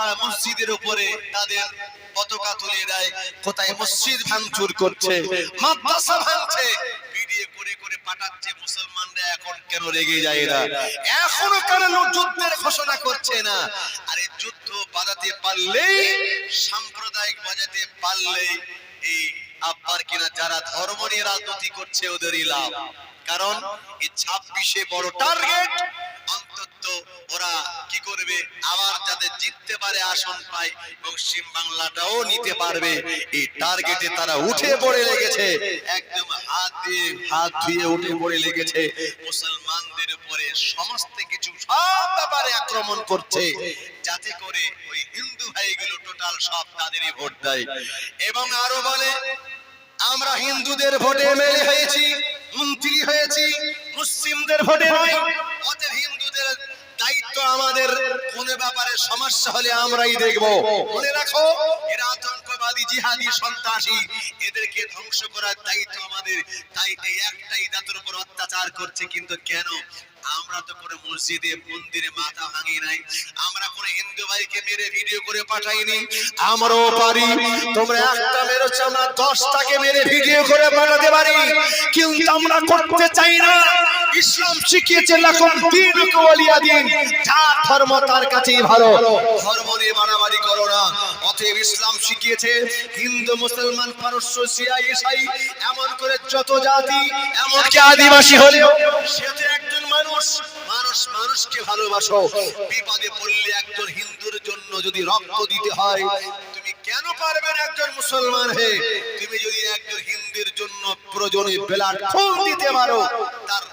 কোথায় মসজিদের উপরে তাদের পতাকা তুলে দেয়, কোথায় মসজিদ ভাঙচুর করছে, মাদ্রাসা ভাঙছে। ভিডিও করে করে পাঠাচ্ছে মুসলমানরা, এখন কেন রেগে যায় না এখনও কেন যুদ্ধের ঘোষণা করছে না? আরে যুদ্ধ পারলেই, সাম্প্রদায়িক বাজাতে পারলেই এই আব্বার কিনা যারা ধর্ম নিয়ে রাজনীতি করছে, ওদেরই লাভ। কারণ এই ছাব্বিশে বড় টার্গেট অন্তত ওরা কি করবে? আবার যাতে জিততে পারে আসন পায় পশ্চিম বাংলাটাও নিতে পারবে। এই টার্গেটে তারা উঠে পড়ে লেগেছে। একদম হাত দিয়ে হাত ধুয়ে উঠে পড়ে লেগেছে। মুসলমানদের উপরে সমস্ত কিছু সব ব্যাপারে আক্রমণ করছে। যাতে করে ওই হিন্দু ভাইগুলো টোটাল সব তাদেরই ভোট দেয়। এবং আরও বলে, আমরা হিন্দুদের ভোটে এমএলএ হয়েছি, মন্ত্রী হয়েছি, মুসলিমদের ভোটে নয়। কোন সমস্যা হলে আমরাই দেখব। মনে রাখো, এরা আতঙ্কবাদী, জিহাদি, সন্ত্রাসী। এদেরকে ধ্বংস করার দায়িত্ব আমাদের। তাই এই একটাই দাঁতের উপর অত্যাচার করছে, কিন্তু কেন? আমরা তো কোনো মসজিদে মন্দিরে মাথা ভাঙি নাই। আমরা কোনো হিন্দু ভাইকে মেরে ভিডিও করে পাঠাইনি। আমরাও পারি। তোমরা একটা মেরেছো আমরা দশটাকে মেরে ভিডিও করে পাঠাতে পারি। কিন্তু আমরা করতে চাই না। ইসলাম শিখিয়েছে লাকুম দীনুকুম ওয়ালিয়া দিন যার ধর্ম তার কাছেই ভালো। ধর্ম নিয়ে মারামারি করো না। অতএব ইসলাম শিখিয়েছে হিন্দু মুসলমান পারস্য শিয়া ইসাই এমন করে যত জাতি এমনকি আদিবাসী হলেও সে তো একজন মানুষ মানুষ মানুষকে ভালোবাসো। বিপদে পড়লে একজন হিন্দুর জন্য যদি রক্ত দিতে হয়, তুমি কেন পারবে না একজন মুসলমান হয়ে? তুমি যদি একজন হিন্দুর জন্য প্রয়োজনে ব্লাড খুন দিতে পারো, তার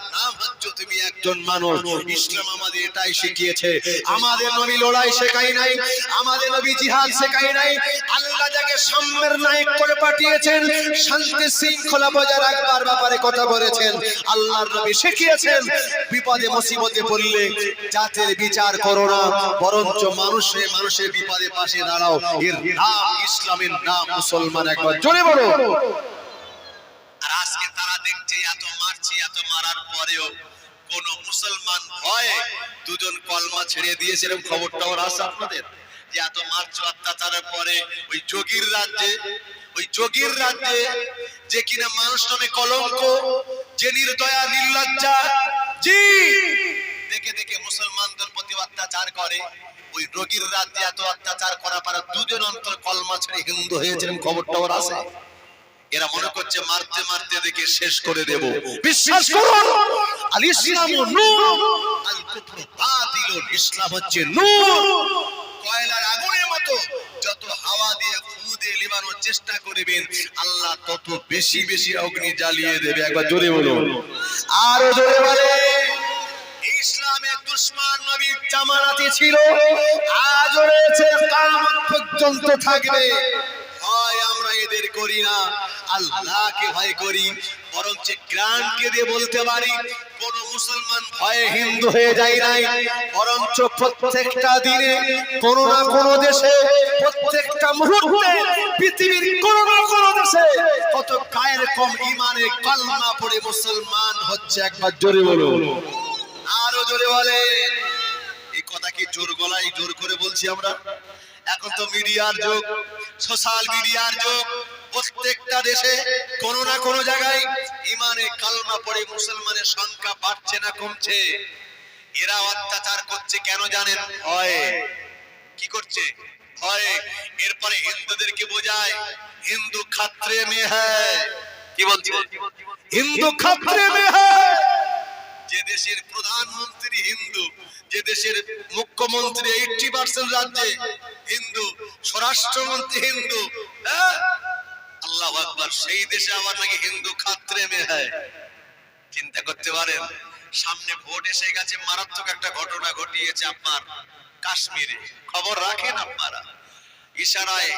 একজন মানুষ ইসলাম আমাদের এটাই শিখিয়েছে। আমাদের নবী লড়াই শেখাই নাই আমাদের নবী জিহাদ শেখাই নাই। আল্লাহ যাকে সাম্যের নায়ক করে পাঠিয়েছেন শান্তি শৃঙ্খলা বজায় রাখবার ব্যাপারে কথা বলেছেন। আল্লাহর নবী শিখিয়েছেন বিপদে মুসিবতে পড়লে জাতের বিচার করো না বরঞ্চ মানুষে মানুষের বিপদে পাশে দাঁড়াও। এর নাম ইসলামের নাম মুসলমান একবার জোরে বলো। আর আজকে তারা দেখছে এত মারছি এত মারার পরেও কোন মুসলমান ভয়ে দুজন কলমা ছেড়ে দিয়েছে, এরকম খবরটা ওর আছে আপনাদের? যে এত মারছো অত্যাচারের পরে ওই যোগীর রাজ্যে, ওই যোগীর রাজ্যে যে কিনা মানুষ নামে কলঙ্ক, যে নির্দয়া, নির্লজ্জা, জি! দেখে দেখে মুসলমানদের প্রতি অত্যাচার করে। ওই রোগীর রাজ্যে এত অত্যাচার করা পারে দুজন অন্তর কলমা ছেড়ে হিন্দু হয়েছিলেন খবরটা ওর আছে এরা মনে করছে মারতে মারতে দেখে শেষ করে দেব। বিশ্বাস করুন। আল ইসলাম নূর। আল কুফর বাতিল ইসলাম হচ্ছে নূর। কয়লার আগুনের মতো যত হাওয়া দিয়ে ফু দিয়ে লিবানোর চেষ্টা করবেন আল্লাহ তত বেশি বেশি অগ্নি জ্বালিয়ে দেবে। একবার জোরে বলুন। আরও জোরে বলে। ইসলামের দুশ্মন নবীর জামানাতে ছিল। আজও রয়েছে কিয়ামত পর্যন্ত থাকবে। হয় আমরা এদের করি না। আল্লাহকে ভয় করি, বরঞ্চ গ্রানকে দিয়ে বলতে পারি, কোন মুসলমান ভয়ে হিন্দু হয়ে যায় নাই, বরঞ্চ প্রত্যেকটা দিনে না দেশে, প্রত্যেকটা পৃথিবীর কোন না দেশে কত পড়ে মুসলমান হচ্ছে একবার জোরে বলুন। আরও জোরে বলেন। এই কথা কি জোর গলায় জোর করে বলছি আমরা? এখন তো মিডিয়ার যুগ, সোশ্যাল মিডিয়ার যুগ। প্রত্যেকটা দেশে কোন না কোন জায়গায় ইমানে কালমা পড়ে মুসলমানের সংখ্যা বাড়ছে না কমছে। এরা অত্যাচার করছে কেন জানেন? কি করছে? এরপরে হিন্দুদেরকে বোঝায়, হিন্দু খাত্রে মে কি বলছে? হিন্দু খাত্রে মে যে দেশের প্রধানমন্ত্রী হিন্দু, যে দেশের মুখ্যমন্ত্রী এইটি পার্সেন্ট রাজ্যে হিন্দু, স্বরাষ্ট্রমন্ত্রী হিন্দু হ্যাঁ? আল্লাহ আকবার, সেই দেশে নাকি হিন্দু খাত্রে হয় চিন্তা করতে পারেন, সামনে ভোট এসে গেছে, মারাত্মক একটা ঘটনা ঘটিয়েছে আপনার কাশ্মীরে। খবর রাখেন আপনারা। ইশারায়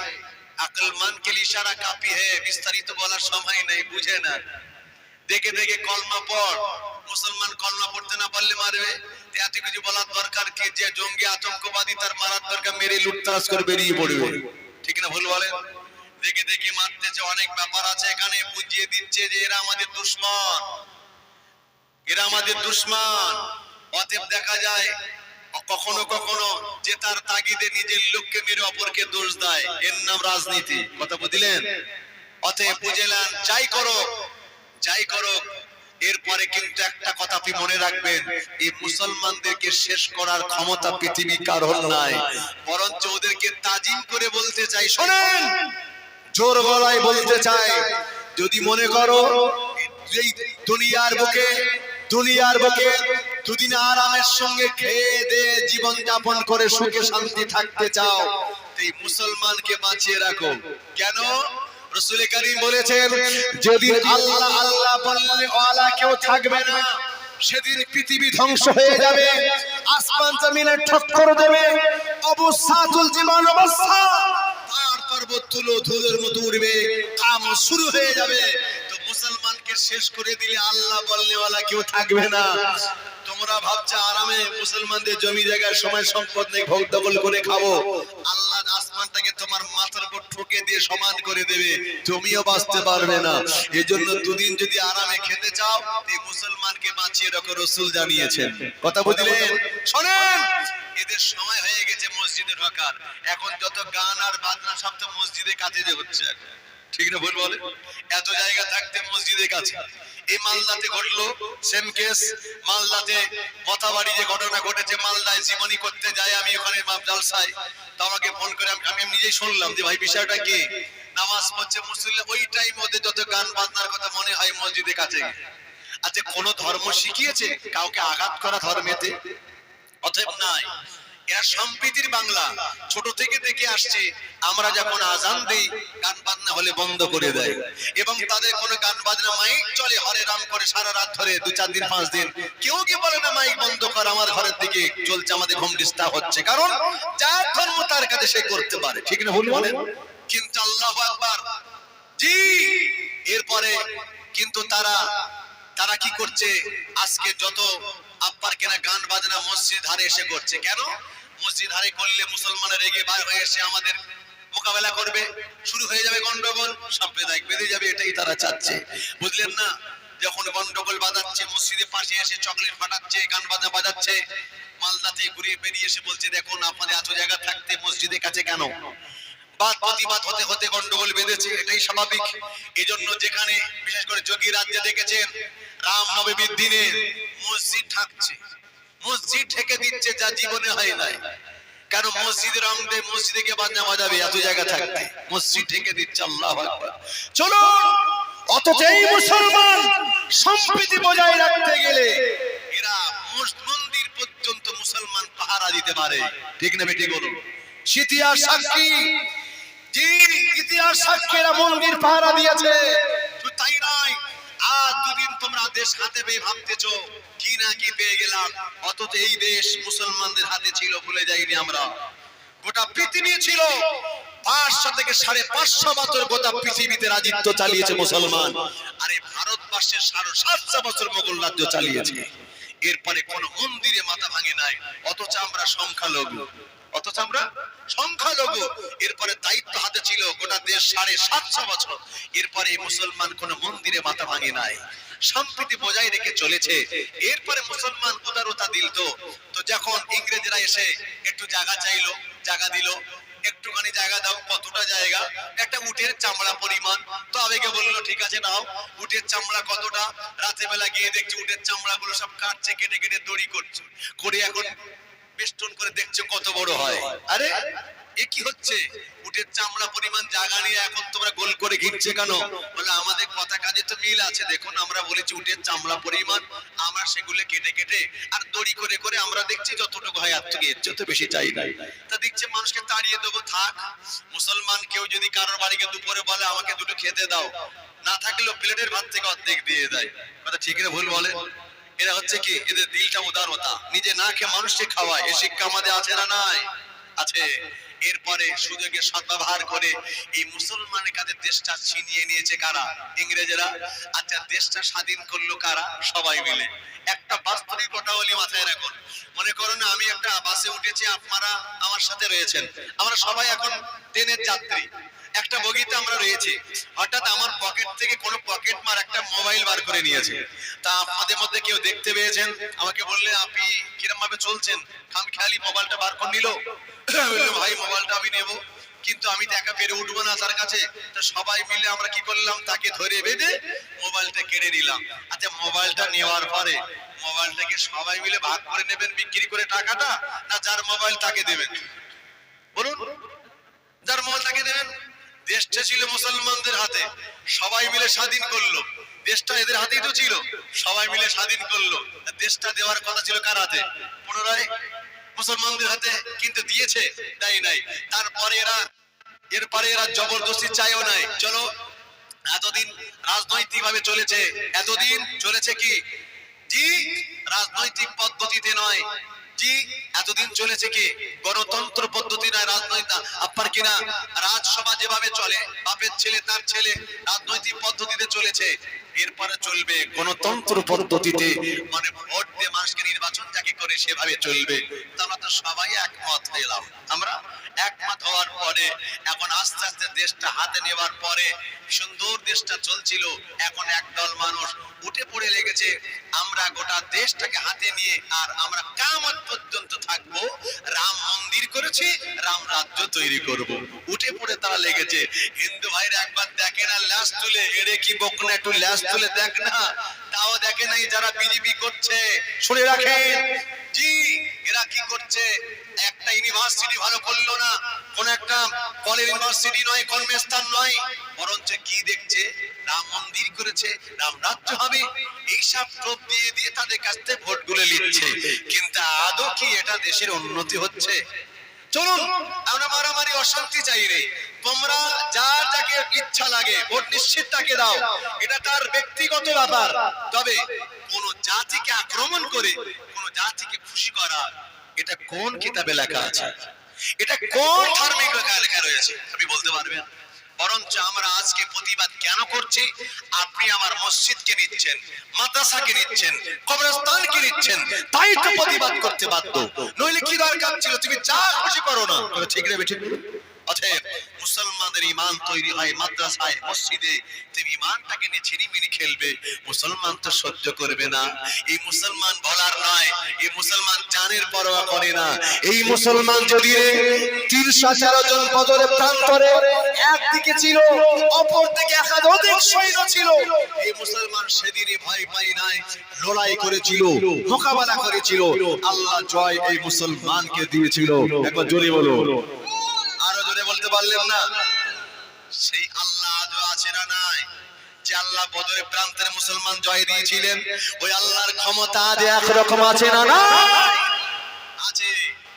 ইশারা কাপি হে, বিস্তারিত বলার সময় নেই, বুঝে না। দেখে দেখে কলমা পড়, মুসলমান কলমা পড়তে না পারলে মারবে। এত কিছু বলার দরকার কি? যে জঙ্গি আতঙ্কবাদী, তার মারার দরকার, মেরে লুটতারাজ করে বেরিয়ে পড়বে। ঠিক না, ভুল বলেন? দেখে দেখে মারতেছে, অনেক ব্যাপার আছে এখানে। বুঝিয়ে দিচ্ছে যে এরা আমাদের দুশ্মন। এরা আমাদের দুশ্মন। অতএব দেখা যায়, কখনো কখনো যে তার তাগিদে নিজের লোককে মেরে অপরকে দোষ দেয়। এর নাম রাজনীতি। কথা বুঝলেন? অতএব বুঝেলেন যাই করো যাই করো এরপরে কিন্তু একটা কথা আপনি মনে রাখবেন, এই মুসলমানদেরকে শেষ করার ক্ষমতা পৃথিবী কারোর নাই। বরঞ্চ ওদেরকে তাজিম করে বলতে চাই। শোনেন! জোর গলায় বলতে চাই যদি মনে করো এই দুনিয়ার বুকে দুনিয়ার বুকে দুদিন আরামের সঙ্গে খেয়ে দিয়ে জীবন যাপন করে সুখে শান্তি থাকতে চাও, এই মুসলমানকে বাঁচিয়ে রাখো। কেন? রসুল করিম বলেছেন যদি আল্লাহ আল্লাহ বললে ওয়ালা কেউ থাকবে না, সেদিন পৃথিবী ধ্বংস হয়ে যাবে, আসমান জমিনে ঠক্কর দেবে অবস্থাতুল জীবন অবস্থা। সমান করে দেবে। তুমিও বাঁচতে পারবে না। এজন্য দুদিন যদি আরামে খেতে চাও, এই মুসলমানকে বাঁচিয়ে রসুল জানিয়েছেন। কথা বুঝলেন? শোনেন, এদের সময় হয়ে গেছে। মসজিদে ঢোকার এখন যত গান আর বাজনা সব তো মসজিদের কাছে যে হচ্ছে ঠিক না ভুল বলে? এত জায়গা থাকতে মসজিদের কাছে। এই মালদাতে ঘটলো সেম কেস মালদাতে মতাবাড়ি যে ঘটনা ঘটেছে, মালদায় জীবনী করতে যাই আমি ওখানে জালসায়। তো আমাকে ফোন করে আমি নিজেই শুনলাম যে ভাই, বিষয়টা কি? নামাজ পড়ছে মুসলিম ওই টাইম ওদের যত গান বাজনার কথা মনে হয় মসজিদের কাছে আচ্ছা কোন ধর্ম শিখিয়েছে? কাউকে আঘাত করা ধর্মেতে? অতএব নাই। এরা সম্প্রীতির বাংলা। ছোট থেকে দেখে আসছে, আমরা যখন আজান দেই, গান বাজনা হলে বন্ধ করে দেয়। এবং তাদের কোনো গান বাজনা মাইক চলে, হরে রাম করে সারা রাত ধরে, দু চার দিন, পাঁচ দিন। কেউ কি বলে না, মাইক বন্ধ কর, আমার ঘরের দিকে চলছে, আমাদের হোম ডিস্টার্ব হচ্ছে। কারণ যার ধর্ম, তার কাছে সে করতে পারে। ঠিক না, ভুল বলেন? কিন্তু আল্লাহ আকবার। জি! এরপরে কিন্তু তারা তারা কি করছে? আজকে যত আব্বার কেনা গান বাজনা মসজিদ হারে এসে করছে। কেন? মসজিদ হারে করলে মুসলমানের রেগে বার হয়ে এসে আমাদের মোকাবেলা করবে। শুরু হয়ে যাবে গন্ডগোল, সাম্প্রদায়িক বেঁধে যাবে, এটাই তারা চাচ্ছে। বুঝলেন না? যখন গন্ডগোল বাজাচ্ছে মসজিদের পাশে এসে চকলেট ফাটাচ্ছে, গান বাজনা বাজাচ্ছে মালদাতে ঘুরিয়ে বেরিয়ে এসে বলছে, দেখুন, আপনাদের এত জায়গা থাকতে মসজিদের কাছে কেন? বাদ হতে হতে গন্ডগোল বেঁধেছে, এটাই স্বাভাবিক। যেখানে, বিশেষ করে যোগী রাজ্যে দেখেছেন রাম নবমীর দিনে মসজিদ ঢাকছে। মসজিদ ঠেকে দিচ্ছে যা জীবনে হয় নাই। কেন মসজিদের রং দিয়ে মসজিদে গিয়ে বাজনা বাজাবে? এত জায়গা থাকতে। মসজিদ ঠেকে দিচ্ছে আল্লাহ চলো অথচ এই মুসলমান সম্প্রীতি বজায় রাখতে গেলে এরা মন্দির পর্যন্ত মুসলমান পাহারা দিতে পারে। ঠিক না বেটি বলুন? ইতিহাস সাক্ষী, জি, ইতিহাস সাক্ষীরা মন্দির পাহারা দিয়েছে। দেশ হাতে পেয়ে ভাবতেছো, কি না কি পেয়ে গেলাম? অথচ এই দেশ মুসলমানদের হাতে ছিল ভুলে যাইনি আমরা। গোটা পৃথিবী ছিল। এরপরে কোন মন্দিরে মাথা ভাঙে নাই। অথচ আমরা সংখ্যালঘু। সংখ্যালঘু। এরপরে দায়িত্ব হাতে ছিল গোটা দেশ সাড়ে সাতশো বছর। এরপরে মুসলমান কোন মন্দিরে মাথা ভাঙে নাই। সম্প্রীতি বজায় রেখে চলেছে। এরপরে মুসলমান উদারতা দিল তো তো যখন ইংরেজরা এসে একটু জায়গা চাইলো জায়গা দিল, একটুখানি জায়গা দাও, কতটা জায়গা? একটা উটের চামড়া পরিমাণ। তো আবেগে বলল, ঠিক আছে, নাও। উটের চামড়া কতটা? রাতে বেলা গিয়ে দেখছি উটের চামড়া গুলো সব কাটছে, কেটে কেটে দড়ি করছে। করে এখন বেষ্টন করে দেখছে কত বড় হয়। আরে কি হচ্ছে? উটের চামড়া পরিমাণ জায়গা নিয়ে এখন তোমরা গোল করে ঘিরছে কেন? বলে আমাদের কথা কাজে তো মিল আছে। দেখুন, আমরা বলেছি উটের চামড়া পরিমাণ সেগুলো কেটে কেটে আর দড়ি করে করে আমরা দেখছি যতটুকু হয় যত বেশি চাই নাই তা দেখছে মানুষকে তাড়িয়ে দেবো, থাক। মুসলমান কেউ যদি কারোর বাড়িকে দুপুরে বলে, আমাকে দুটো খেতে দাও। না থাকলেও প্লেটের ভাত থেকে অর্ধেক দিয়ে দেয়। কথা ঠিক ভুল বলে? এরা হচ্ছে কি? এদের দিলটা উদারতা। নিজে না খেয়ে মানুষকে খাওয়ায়। এ শিক্ষা আমাদের আছে না নাই? আছে। এরপরে সুযোগে সদ্ব্যবহার করে এই মুসলমানের কাছে দেশটা ছিনিয়ে নিয়েছে কারা? ইংরেজেরা। আচ্ছা দেশটা স্বাধীন করল কারা? সবাই মিলে। একটা বাস্তবিক কথা বলি মাথায় রাখুন। মনে করুন, আমি একটা বাসে উঠেছি, আপনারা আমার সাথে রয়েছেন। আমরা সবাই এখন ট্রেনের যাত্রী। একটা বগিতে আমরা রয়েছি। হঠাৎ আমার পকেট থেকে কোনো পকেট মার একটা মোবাইল বার করে নিয়েছে। তা আমাদের মধ্যে কেউ দেখতে পেয়েছেন? আমাকে বললে, আপনি কিরম ভাবে চলছেন খাম খেয়ালি মোবাইলটা বার করে নিল? ভাই মোবাইলটা আমি নেব। কিন্তু আমি তো একা পেরে উঠবো না তার কাছে। সবাই মিলে আমরা কি করলাম? তাকে ধরে বেঁধে মোবাইলটা কেড়ে নিলাম। আচ্ছা মোবাইলটা নেওয়ার পরে মোবাইলটাকে সবাই মিলে ভাগ করে নেবেন বিক্রি করে টাকাটা? না, যার মোবাইল তাকে দেবেন? বলুন, যার মোবাইল তাকে দেবেন? দেশটা ছিল মুসলমানদের হাতে, সবাই মিলে স্বাধীন করল। দেশটা এদের হাতেই তো ছিল, সবাই মিলে স্বাধীন করল। দেশটা দেওয়ার কথা ছিল কার হাতে? পুনরায় মুসলমানদের হাতে কিন্তু দিয়েছে, দেয় নাই। তারপরে এরা, এরপরে এরা জবরদস্তি চাইও নাই। চলো, এতদিন রাজনৈতিক ভাবে চলেছে, এতদিন চলেছে কি? জি রাজনৈতিক পদ্ধতিতে নয় জি, এতদিন চলেছে কি? গণতন্ত্র পদ্ধতি নয়, রাজনৈতিক আপনার কিনা রাজসভা যেভাবে চলে, বাপের ছেলে, তার ছেলে রাজনৈতিক পদ্ধতিতে চলেছে। এরপরে চলবে গণতন্ত্র পদ্ধতিতে মানে ভোট দিয়ে মানুষকে নির্বাচন যাকে করে সেভাবে চলবে। তারা তো সবাই একমত হলাম আমরা একমত হওয়ার পরে, এখন আস্তে আস্তে দেশটা হাতে নেওয়ার পরে, সুন্দর দেশটা চলছিল, এখন একদল মানুষ উঠে পড়ে লেগেছে। আমরা গোটা দেশটাকে হাতে নিয়ে, আর আমরা কামত পর্যন্ত থাকব। রাম মন্দির করেছি, রাম রাজ্য তৈরি করব। উঠে পড়ে তারা লেগেছে। হিন্দু ভাইরা একবার দেখে না ল্যাস তুলে এরে কি বকনা একটু ল্যাস তুলে দেখ না, তাও দেখে নাই যারা বিজেপি করছে। শুনে রাখেন। জি, এরা কি করছে? একটা ইউনিভার্সিটি ভালো করল না, কোন একটা কলেজ ইউনিভার্সিটি নয়, কর্মস্থান নয়, বরঞ্চ কি দেখছে? রাম মন্দির করেছে, রাম রাজ্য হবে। এইসব টোপ দিয়ে দিয়ে তাদের কাছ থেকে ভোটগুলো নিচ্ছে। কিন্তু আদৌ কি এটা দেশের উন্নতি হচ্ছে? চলুন, আমরা মারামারি, অশান্তি চাই রে। তোমরা যার যাকে ইচ্ছা লাগে, ভোট নিশ্চিত তাকে দাও। এটা তার ব্যক্তিগত ব্যাপার। তবে কোন জাতিকে আক্রমণ করে, কোন জাতিকে খুশি করা, এটা কোন কিতাবে লেখা আছে? এটা কোন ধার্মিক লেখা রয়েছে, আপনি বলতে পারবেন? বরঞ্চ আমরা আজকে প্রতিবাদ কেন করছি? আপনি আমার মসজিদকে নিচ্ছেন, মাদ্রাসাকে নিচ্ছেন, কবরস্থানকে নিচ্ছেন, তাই তো প্রতিবাদ করতে বাধ্য। নইলে কি দরকার ছিল? তুমি যা খুশি করো না। ঠিক রে বেঠিক অতএব মুসলমানদের ইমান তৈরি হয় মাদ্রাসায়, মসজিদে। তুমি ইমানটাকে নিয়ে ছিনিমিনি খেলবে। মুসলমান তো সহ্য করবে না। এই মুসলমান বলার নয়, এই মুসলমান জানের পরোয়া করে না। এই মুসলমান যদি তিনশো তেরো জন বদরে প্রান্তরে একদিকে ছিল অপর দিকে একাধিক সৈন্য ছিল। এই মুসলমান সেদিনই ভয় পাই নাই, লড়াই করেছিল, মোকাবেলা করেছিল। আল্লাহ জয় এই মুসলমানকে দিয়েছিল। একবার জোরে বলো। পারলেন না। সেই আল্লাহ আজও আছে না নাই? যে আল্লাহ বদরের প্রান্তের মুসলমান জয় দিয়েছিলেন ওই আল্লাহর ক্ষমতা আজ একরকম আছে না নাই? আছে।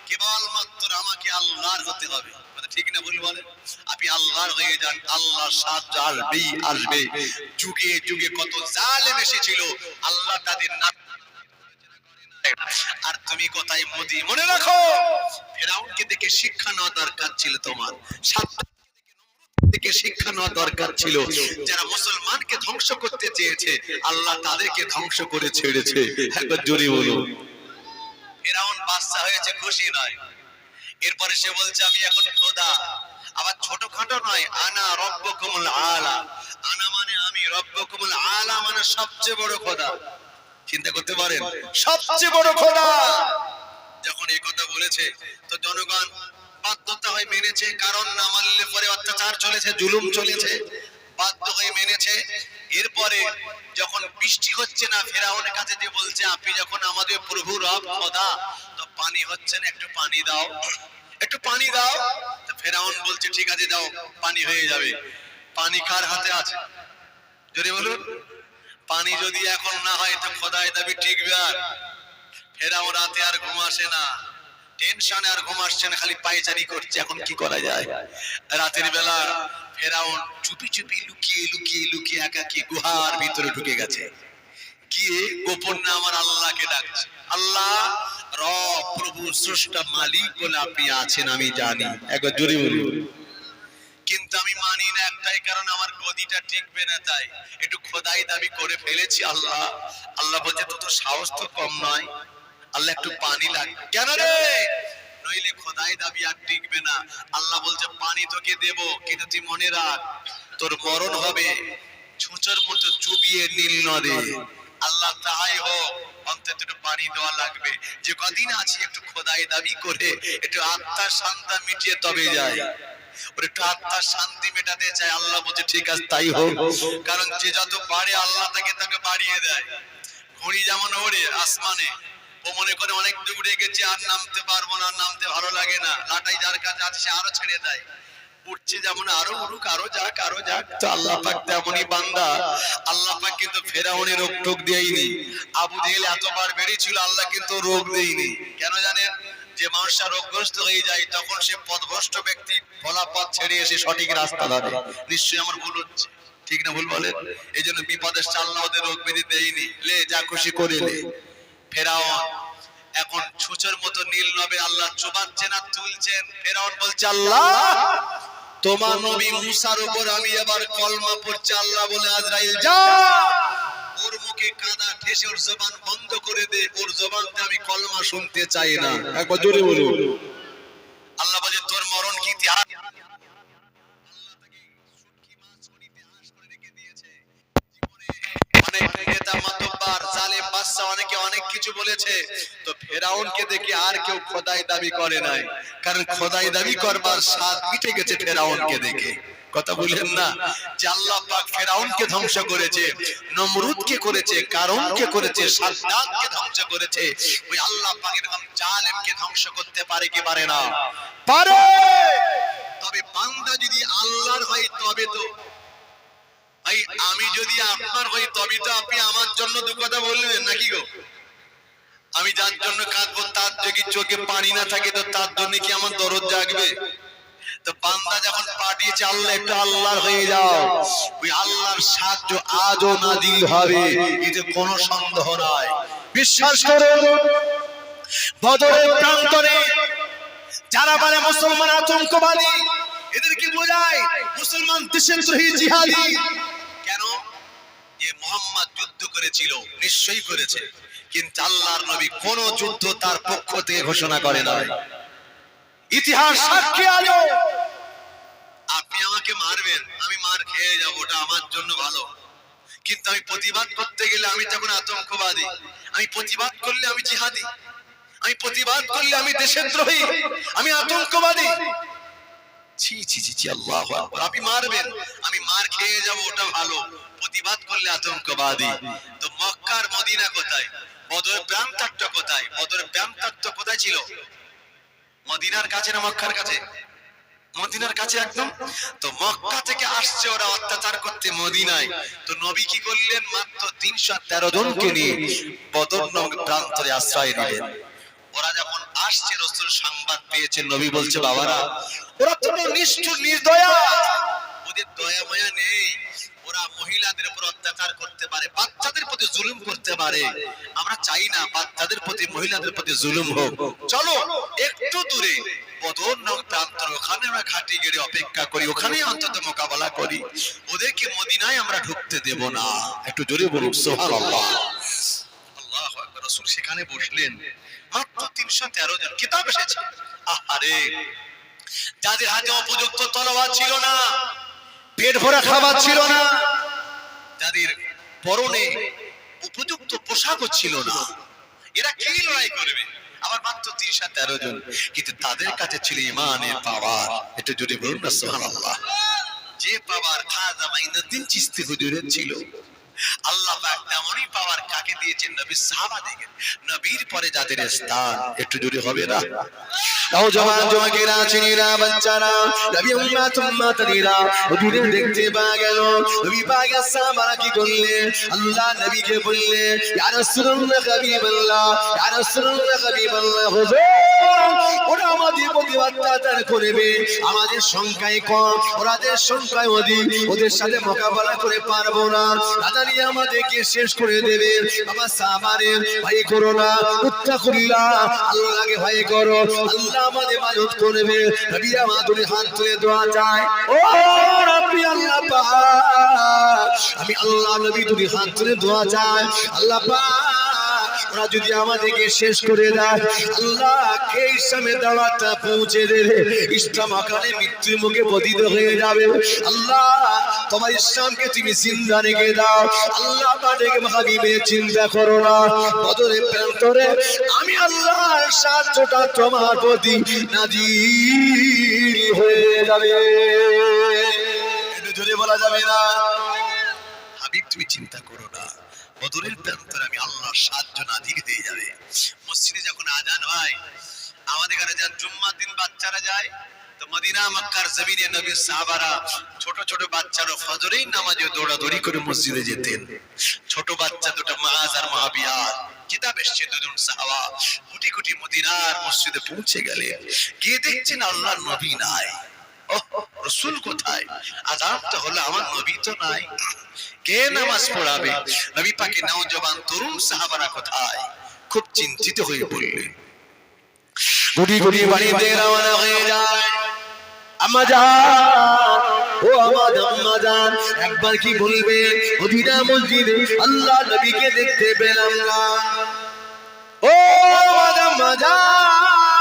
কেবল মাত্র আমাকে আল্লাহর হতে হবে। ঠিক না ভুল বলে আপনি আল্লাহর হয়ে যান আল্লাহ সাহায্য আসবেই, আসবে। যুগে যুগে কত জালেম এসেছিল, আল্লাহ তাদের না আর তুমি কোথায় মোদি? মনে রাখো, ফেরাউনকে দেখে শিক্ষা নেওয়া দরকার ছিল তোমার। সাতটা শিক্ষা নেওয়া দরকার ছিল। যারা মুসলমানকে ধ্বংস করতে চেয়েছে, আল্লাহ তাদেরকে ধ্বংস করে ছেড়েছে। একবার জোরে বলুন ফেরাউন বাচ্চা হয়েছে, খুশি নয়। এরপরে সে বলছে, আমি এখন খোদা। আবার ছোটখাটো নয়, আনা রব্বকুমুল আলা। আনা মানে আমি, রব্বকুমুল আলা মানে সবচেয়ে বড় খোদা। চিন্তা করতে পারেন? সবচেয়ে বড় খোদা যখন এই কথা বলেছে তো জনগণ বাধ্যতা হয়ে মেনেছে কারণ না মানলে পরে অত্যাচার চলেছে জুলুম চলেছে। বাধ্য হয়ে মেনেছে। এরপরে যখন বৃষ্টি হচ্ছে না ফেরাউনের কাছে যে বলছে আপনি যখন আমাদের প্রভু রব খোদা তো পানি হচ্ছে না একটু পানি দাও। একটু পানি দাও। তো ফেরাউন বলছে ঠিক আছে দাও পানি হয়ে যাবে। পানি কার হাতে আছে? জোরে বলুন। পানি যদি এখন না হয় তো খোদাই দাবি টিকবে আর ফেরাও রাতে আর ঘুম আসে না। টেনশনে আর ঘুম আসছে না, খালি পায়চারি করছে। এখন কি করা যায়? রাতের বেলা ফেরাউন চুপি চুপি লুকিয়ে লুকিয়ে লুকিয়ে একাকি গুহার ভিতরে ঢুকে গেছে। গিয়ে গোপন না আমার আল্লাহকে ডাকছে। আল্লাহ, রব, প্রভু, স্রষ্টা, মালিক বলে আপনি আছেন আমি জানি। একবার জোরে বলুন। কিন্তু আমি মানি না একটাই কারণ আমার গদিটা টিকবে না তাই। একটু খোদাই দাবি করে ফেলেছি আল্লাহ। আল্লাহ বলছে তো সাহস তো কম নয়। আল্লাহ, একটু পানি লাগবে কেন রে? নইলে খোদাই দাবি আর টিকবে না। আল্লাহ বলছে, পানি তোকে দেব, কিন্তু তুই মনে রাখ, তোর মরণ হবে ছুঁচোর মতো চুবিয়ে নীল নদে। আল্লাহ তাহাই হোক, অন্তত একটু পানি দেওয়া লাগবে। যে কদিন আছি, একটু খোদাই দাবি করে, একটু আত্মার শান্তা মিটিয়ে তবে যায় আর ছেড়ে দেয়। উঠছে যেমন আরও উড়ুক, আরও যাক আরও যাক। আল্লাহ পাক তেমনই বান্দা। আল্লাহ পাক কিন্তু ফেরাউনের রোগ টোক দেয়নি আবু জেহেল এতবার বেরিয়েছিল, আল্লাহ কিন্তু রোগ দেয়নি কেন জানেন? যে মানুষটা রোগগ্রস্ত হয়ে যায়, তখন সে পথভ্রষ্ট ব্যক্তি ভোলা পথ ছেড়ে এসে সঠিক রাস্তা ধরে। নিশ্চয়ই আমার ভুল হচ্ছে। ঠিক না ভুল বলেন এই জন্য বিপদের আল্লাহ ওদের রোগ ব্যাধি দেয়নি। লে, যা খুশি করে লে। ফেরাউন, এখন ছুচোর মতো নীল নবে আল্লাহ চুবাচ্ছেন আর তুলছেন। ফেরাউন বলছে, আল্লাহ, তোমার নবী মুসার উপর আমি এবার কলমা পড়ছে। আল্লাহ বলে, আজরাইল, যা! মুখে কাদা ঠেসে ওর জবান বন্ধ করে দে। ওর জবানতে আমি কলমা শুনতে চাই না। একবার জোরে বলুন। আল্লাহ বলে তোর মরণ কি ইতিহাস? অনেক অনেকে অনেক কিছু বলেছে। তো ফেরাউনকে দেখে আর কেউ খোদাই দাবি করে নাই। কারণ খোদাই দাবি করবার স্বাদ মিটে গেছে ফেরাউনকে দেখে। কথা বললেন না। যে আল্লাহ পাক ফেরাউনকে ধ্বংস করেছে নমরুদকে করেছে কারণকে করেছে সাদ্দাতকে ধ্বংস করেছে ওই আল্লাহ পাক এরকম জালেমকে ধ্বংস করতে পারে কি পারে না? পারে! তবে বান্দা যদি আল্লাহর হয় তবে তো। ভাই আমি যদি আপনার হই তবে তো আপনি আমার জন্য দু কথা বলবেন নাকি গো? আমি যার জন্য কাঁদবো তার যদি চোখে পানি না থাকে তো তার জন্য কি আমার দরদ জাগবে? তো বান্দা যখন পাঠিয়েছে আল্লাহ একটু আল্লাহর হয়ে যাও। ওই আল্লাহর সাহায্য আজও হবে। এতে কোনো সন্দেহ নাই। বিশ্বাস করুন বদরের প্রান্তরে যারা বলে মুসলমান আতঙ্কবাদী এদেরকে বোঝায় মুসলমান দেশদ্রোহী জিহাদি। কেন? যে মোহাম্মদ যুদ্ধ করেছিল নিশ্চয়ই করেছে। কিন্তু আল্লাহর নবী কোন যুদ্ধ তার পক্ষ থেকে ঘোষণা করে নাই। ইতিহাস সাক্ষী আলো। আপনি আমাকে মারবেন আমি মার খেয়ে যাব ওটা আমার জন্য ভালো। কিন্তু আমি প্রতিবাদ করতে গেলে আমি তখন আতঙ্কবাদী। আমি প্রতিবাদ করলে আমি জিহাদি। আমি প্রতিবাদ করলে আমি দেশদ্রোহী আমি আতঙ্কবাদী। ছি ছি ছি ছি আল্লাহ আপনি মারবেন আমি মার খেয়ে যাব ওটা ভালো। প্রতিবাদ করলে আতঙ্কবাদী। তো মক্কার মদিনা কোথায়? বদর প্রান্তাট্য কোথায়? বদর প্রান্তাট্য কোথায় ছিল? মদিনার কাছে না মক্কার কাছে? মদিনার কাছে একদম? তো মক্কা থেকে আসছে ওরা অত্যাচার করতে মদিনায়। তো নবী কি করলেন? মাত্র তিনশো তেরো জনকে নিয়ে বদর প্রান্তরে আশ্রয় দিলেন ওরা যখন আসছে, রসুল সংবাদ পেয়েছে, নবী বলছে, বাবারা, ওরা তো নিষ্ঠুর, নির্দয়া। ওদের দয়া মায়া নেই। ওরা মহিলাদের উপর অত্যাচার করতে পারে, বাচ্চাদের প্রতি জুলুম করতে পারে। আমরা চাই না বাচ্চাদের প্রতি, মহিলাদের প্রতি জুলুম হোক। চলো, একটু দূরে। ঢুকতে দেব না। একটু জোরে আল্লাহু সেখানে বসলেন। মাত্র 313 জন। কিতাব এসেছে। যাদের হাতে উপযুক্ত তলোয়ার ছিল না পেট ভরা খাবার ছিল না। যাদের পরনে উপযুক্ত পোশাকও ছিল না। এরা কি লড়াই করবে? আমার মাত্র তিরিশ তেরো জন। কিন্তু তাদের কাছে ছিল জোরে বলুন যে খাজা চিস্তি হুজুরের ছিল আল্লাহ তেমনই পাওয়ার কাকে দিয়েছেন? নবী নবীর পরে যাদের স্থান, একটু জুড়ে হবে না? ওরা আমাদের সংখ্যায় কম, ওরাদের সংখ্যায় অধিক। ওদের সাথে মোকাবেলা করে পারব না। রাজানি আমাদেরকে শেষ করে দেবে। আমার সাহাবারে, ভাই করো না আল্লাহ আল্লাহকে ভাই করো। আল্লাহ আমাদের মাদত করবে নবী আমাদের হাত তুলে দোয়া চায়। ও রব্বি আল্লাহ পাক। আমি আল্লাহ নবী তুমি হাত তুলে দোয়া চায় আল্লাহ পাক ওরা যদি আমাদেরকে শেষ করে দেয় আল্লাহ কে ইসলামের দাওয়াতটা পৌঁছে দেবে ইসলাম আকারে মৃত্যুর মুখে পতিত হয়ে যাবে। আল্লাহ, তোমার ইসলামকে তুমি চিন্তা রেখে দাও। আল্লাহ তাদেরকে ভাবিবে চিন্তা করো না। বদরের প্রান্তরে আমি আল্লাহর সাহায্যটা তোমার প্রতি নাজির হয়ে যাবে। জোরে বলা যাবে না? হাবিব, তুমি চিন্তা করো না। বদরের প্রান্তরে আমি আল্লাহর সাহায্য নাজির হয়ে যাবে। মসজিদে যখন আজান হয়, আমাদের এখানে যা জুম্মার দিন বাচ্চারা যায়, তো মদিনা, মক্কার জমিনে নবীর সাহাবারা ছোট ছোট বাচ্চারা ফজরেই নামাজে দৌড়াদৌড়ি করে মসজিদে যেতেন। ছোট বাচ্চা দুটো মাজ আর মাহাবিয়ার কিতাব এসছে দুজন সাহাবা কোটি কোটি মদিনার মসজিদে পৌঁছে গেলেন। গিয়ে দেখছেন আল্লাহর নবী নাই। রসুল কোথায়? আজাবটা হলো আমার নবী তো নাই। কে নামাজ পড়াবে? নবী পাকে নওজবান তরুণ সাহাবারা কোথায়? খুব চিন্তিত হয়ে পড়লেন। গুটি গুটি বাড়িতে রওনা হয়ে যায়। ও আমার আম্মা একবার কি বলবে? মদিনা মসজিদে আল্লাহ নবীকে দেখতে পেলাম না। ও আমার আম্মা জান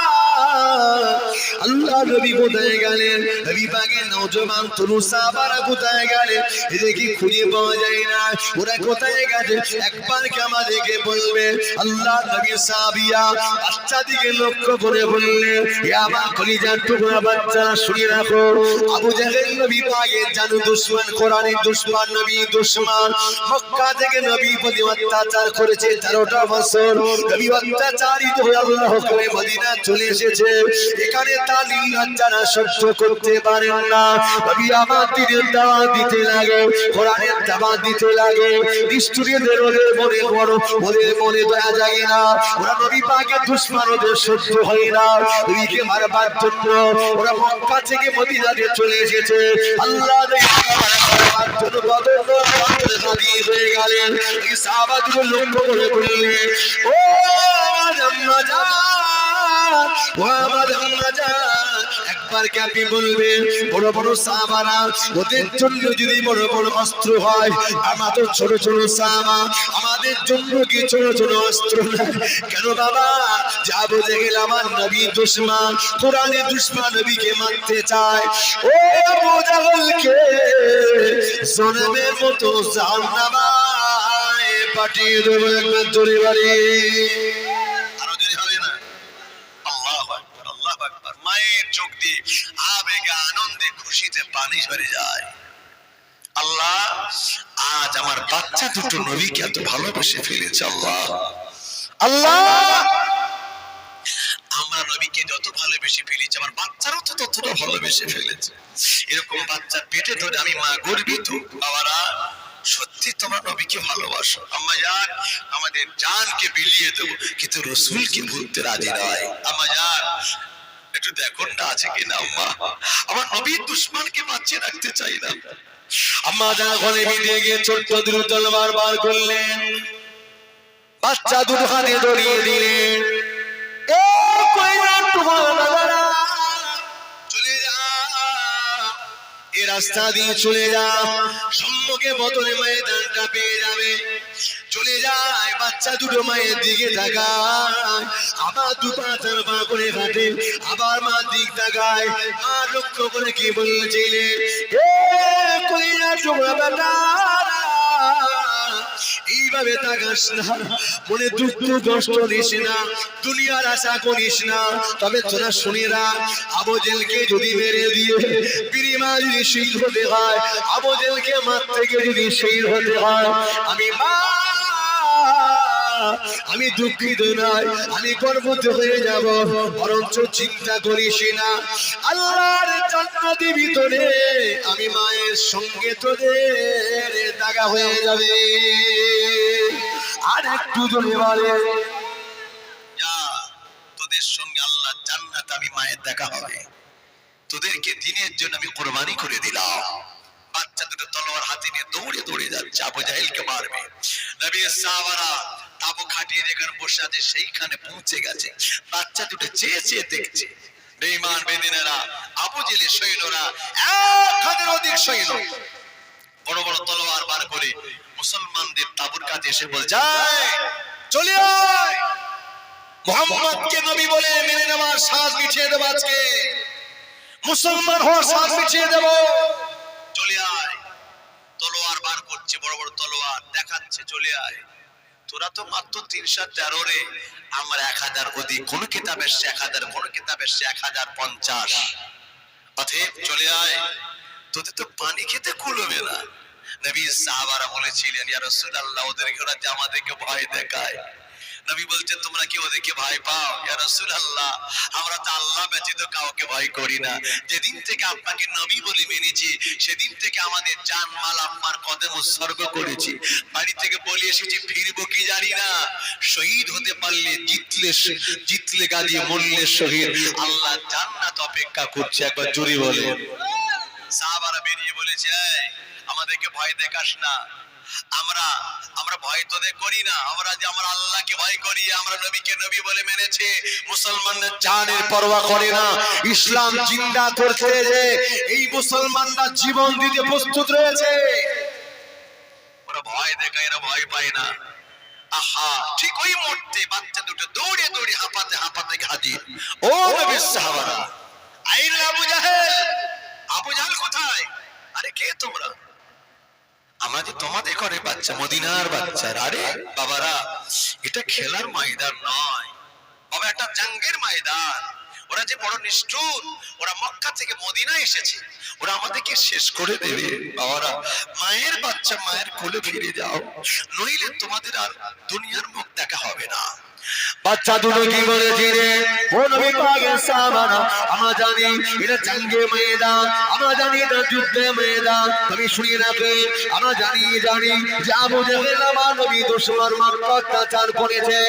আল্লাহ নবী কোথায় গেলেন নবী পাকের নওজওয়ান তরুণ সাহাবারা কোথায় গেলেন এদের কি খুঁজে পাওয়া যায় না? ওরা কোথায় গেছে? একবার কি আমাদেরকে বলবে? আল্লাহ নবী সাহাবিয়া বাচ্চা দিকে লক্ষ্য করে বললে, এ আমার কলিজার টুকরা বাচ্চা, শুনে রাখো। আবু জাহেল নবী পাকের জানু দুশ্মন, কোরআনের দুশ্মন, নবী দুশ্মন। মক্কা থেকে নবী প্রতি অত্যাচার করেছে তেরোটা বছর। নবী অত্যাচারিত হয়ে আল্লাহ করে মদিনা চলে এসেছে। এখানে তালিম যারা সহ্য করতে পারেন না। নবী আমার দাওয়াত দিতে লাগে, কোরআনের দাওয়াত দিতে লাগে। নিষ্ঠুরীদের ওদের মনে বড় ওদের মনে দয়া জাগে না। ওরা নবী পাকের দুশ্মন ওদের সহ্য হয় না। নবীকে মারবার জন্য ওরা মক্কা থেকে মদিনাতে চলে এসেছে। আল্লাহ হয়ে গেলেন। এই লক্ষ্য করে ও আম্মা জান বড় বড় সাহাবারা ওদের জন্য যদি বড় বড় অস্ত্র হয়, আমাদের ছোট ছোট আমাদের জন্য কি ছোট ছোট অস্ত্র কেন বাবা দেখে আমার নবী দুশ্মন, কোরআনে দুশ্মন নবীকে মারতে চায়। ও আবু জাহলকে জনমের মতো জাহান্নামায় পাঠিয়ে দেবো একবার জোরে বাড়ি আরও যদি হবে না আল্লাহ আকবার আল্লাহ আকবার মায়ের চোখ দিয়ে আবেগে আনন্দে খুশিতে পানি ঝরে যায়। আল্লাহ আজ আমার বাচ্চা দুটো নবীকে এত ভালোবেসে ফেলেছে আল্লাহ। আল্লাহ! আমরা নবীকে যত ভালোবেসে ফেলেছি আমার বাচ্চারও তো ততটা ভালোবেসে ফেলেছে। এরকম বাচ্চা পেটে ধরে আমি মা গর্বিত। বাবারা সত্যি তোমার নবীকে ভালোবাসো। আম্মা জান আমাদের জানকে বিলিয়ে দেবো কিন্তু রসুলকে ভুলতে রাজি নয়। আম্মা জান একটু দেখুন না আছে কিনা আম্মা। আমার নবীর দুশ্মনকে বাঁচিয়ে রাখতে চাই না। আম্মা যা ঘরে বেরিয়ে গিয়ে ছোট্ট দুটো তলবার বার করলেন বাচ্চা দুটো হাতে দড়িয়ে দিলেন এ কইলাম তোমার বাবারা, চলে যা। এ রাস্তা দিয়ে চলে যা। সম্মুখে বদলে ময়দানটা পেয়ে যাবে। চলে যায়, বাচ্চা দুটো মায়ের দিকে তাকায়। আবার দু পাঁচার পা করে হাঁটে আবার মা দিক তাকায়। মা লক্ষ্য করে কি বলছিলে এইভাবে তাকাস না। মনে দুঃখ কষ্ট দিস না, দুনিয়ার আশা করিস না। তবে তোরা শুনে রাখ, আবজেলকে যদি মেরে দিয়ে বিরিমা যদি শহীদ হতে হয়, আবজেলকে মার থেকে যদি শহীদ হতে হয়, আমি মা আমি দুঃখিত নয়, আমি গর্বিত হয়ে যাব, বরঞ্চ চিন্তা করিস না। আল্লাহর জান্নাতের ভিতরে আমি মায়ের সঙ্গে তোদের দাগা হয়ে যাবে। আর একটু জোরে বলে যা তোদের সঙ্গে আল্লাহ জান্নাত আমি মায়ের দেখা হবে। তোদেরকে দিনের জন্য আমি কোরবানি করে দিলাম। বাচ্চা দুটো তলোয়ার হাতে নিয়ে দৌড়ে দৌড়ে যাচ্ছে আবু জাহিলকে মারবে। নবী সাহাবারা তাবু খাটিয়ে যেখানে বসে আছে, সেইখানে পৌঁছে গেছে। বাচ্চা দুটো চেয়ে চেয়ে দেখছে। বেঈমান বেদিনেরা, আবু জেলের সৈন্যরা এক হাজার অধিক সৈন্য। বড় বড় তলোয়ার বার করে মুসলমানদের তাবুর কাছে এসে বল যায় চলে আয়। মোহাম্মদকে নবী বলে মেনে নেওয়ার স্বাদ মিঠিয়ে দেবো আজকে। মুসলমান হওয়ার স্বাদ মিঠিয়ে দেব চলে আয় তলোয়ার বার করছে বড় বড় তলোয়ার, দেখাচ্ছে, চলে আয়। তোরা তো মাত্র তিনশো তেরো রে। আমার এক হাজার অধিক, কোন কিতাব এসছে এক হাজার, কোন কিতাব এসছে এক হাজার পঞ্চাশ। অথেব চলে আয়। তোদের তো পানি খেতে কুলবে না। নবী সাহাবারা বলেছিলেন, ইয়া রাসূলুল্লাহ ওদেরকে ওরা আমাদেরকে ভয় দেখায়। নবী বলছেন, তোমরা কি ওদেরকে ভয় পাও? ইয়া রাসূলুল্লাহ, আমরা তো আল্লাহ ব্যতীত কাউকে ভয় করি না। যেদিন থেকে আপনাকে নবী বলে মেনেছি, সেদিন থেকে আমাদের জান মাল আপনার কদম উৎসর্গ করেছি। বাড়ি থেকে বলে এসেছি, ফিরবো কি জানি না? শহীদ হতে পারলে জিতলে জিতলে গাদি, মরলে শহীদ। আল্লাহ জান্নাত অপেক্ষা করছে, একবার জুড়ে বলে সাহাবারা বেরিয়ে বলেছে আমাদেরকে ভয় দেখাস না। আমরা আমরা ভয় তোদের করি না। আমরা যে আমরা আল্লাহকে ভয় করি, আমরা নবীকে নবী বলে মেনেছে। মুসলমানদের জানের পরোয়া করে না। ইসলাম জিন্দা করতে যে, এই মুসলমানরা জীবন দিতে প্রস্তুত রয়েছে। ওরা ভয় দেখায়, এরা ভয় পায় না। আহা, ঠিক ওই মুহূর্তে বাচ্চা দুটো দৌড়ে দৌড়ে হাঁপাতে হাঁপাতে হাজির ও নবীর সাহাবারা আইন আবু জাহেল আবু জাহেল কোথায়? আরে কে তোমরা? আমরা যে তোমাদের ঘরে বাচ্চা, মদিনার বাচ্চারা। আরে বাবারা, এটা খেলার ময়দান নয়। বাবা একটা জাঙ্গের ময়দান। ওরা যে বড় নিষ্ঠুর, ওরা মক্কা থেকে মদিনা এসেছে। ওরা আমাদেরকে শেষ করে দেবে। বাবারা, মায়ের বাচ্চা মায়ের কোলে ফিরে যাও। নইলে তোমাদের আর দুনিয়ার মুখ দেখা হবে না। বাচ্চা দুটো কি বলেছি রে ও নবী পাকের সাহাবারা আমরা জানি এটা জাঙ্গে ময়দান, আমরা জানি এটা যুদ্ধে ময়দান তবে শুনিয়ে রাখে আমরা জানি জানি যে আবু জাহেল আমার নবী অত্যাচার করেছে।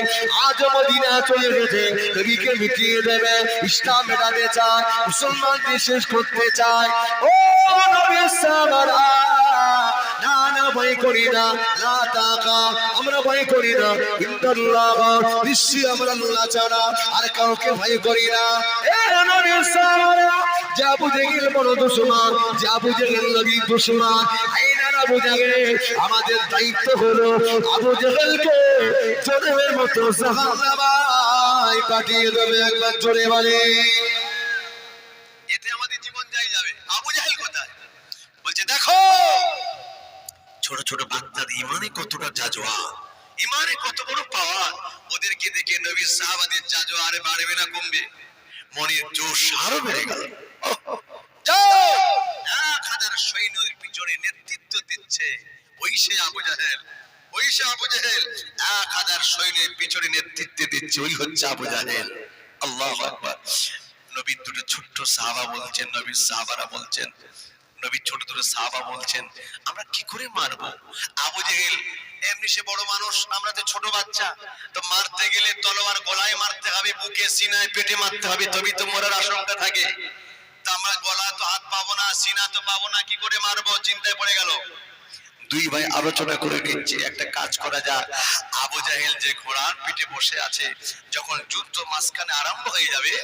আজ মদিনা চলে গেছে, নবীকে মিটিয়ে দেবে, ইসলাম মেটাতে চায়, মুসলমানকে শেষ করতে চায়। ও নবীর সাহাবারা না না ভয় করি না। না টাকা আমরা ভয় করি না। ইন্দাল্লাহ নিশ্চয়ই আমরা আল্লাহ ছাড়া আর কাউকে ভয় করি না। এ নবীর সাহাবারা, যা বুঝে গেল বড় দুশ্মন, যা বুঝে গেল নবী দুশ্মন আইনা না বুঝে গেলে আমাদের দায়িত্ব হলো আবু জাহেলকে জন্মের মতো সাহাবাই কাটিয়ে দেবে একবার জোরে বলে এতে আমাদের জীবন যাই যাবে আবু জাহেল কোথায় বলছে দেখো ছোট ছোট বাচ্চাদের ইমানে কতটা জাজোয়া ইমানে কত বড় পাওয়ার? ওদেরকে দেখে নবী সাহাবাদের জাজোয়া আরে বাড়বে না, কমবে। মনের জোশ আরও বেড়ে গেল। হাজার পিছনে নেতৃত্ব দিচ্ছে। আবু জাহেল আবু জাহেল। এক হাজার সৈন্যের পিছনে নেতৃত্ব দিচ্ছে। ওই হচ্ছে আবু জাহেল। আল্লাহ আকবার। নবীর দুটো ছোট্ট সাহাবা বলছেন, নবীর সাহাবারা বলছেন নবীর ছোট ছোট সাহাবা বলছেন, আমরা কি করে মারবো? আবু জেহেল, এমনি সে বড় মানুষ, আমরা তো ছোট বাচ্চা। তো মারতে গেলে তলোয়ার গলায় মারতে হবে, বুকে সিনায় পেটে মারতে হবে, তবেই তো মরার আশঙ্কা থাকে। তা আমরা গলা তো হাত পাবো না, সিনা তো পাবো না, কি করে মারবো? চিন্তায় পড়ে গেল। দুই ভাই আলোচনা করে নিচ্ছে, একটা কাজ করা যাক। আবু জাহেল যে ঘোড়ার পিঠে বসে আছে, যখন যুদ্ধ মাঝখানে আরম্ভ হয়ে যাবে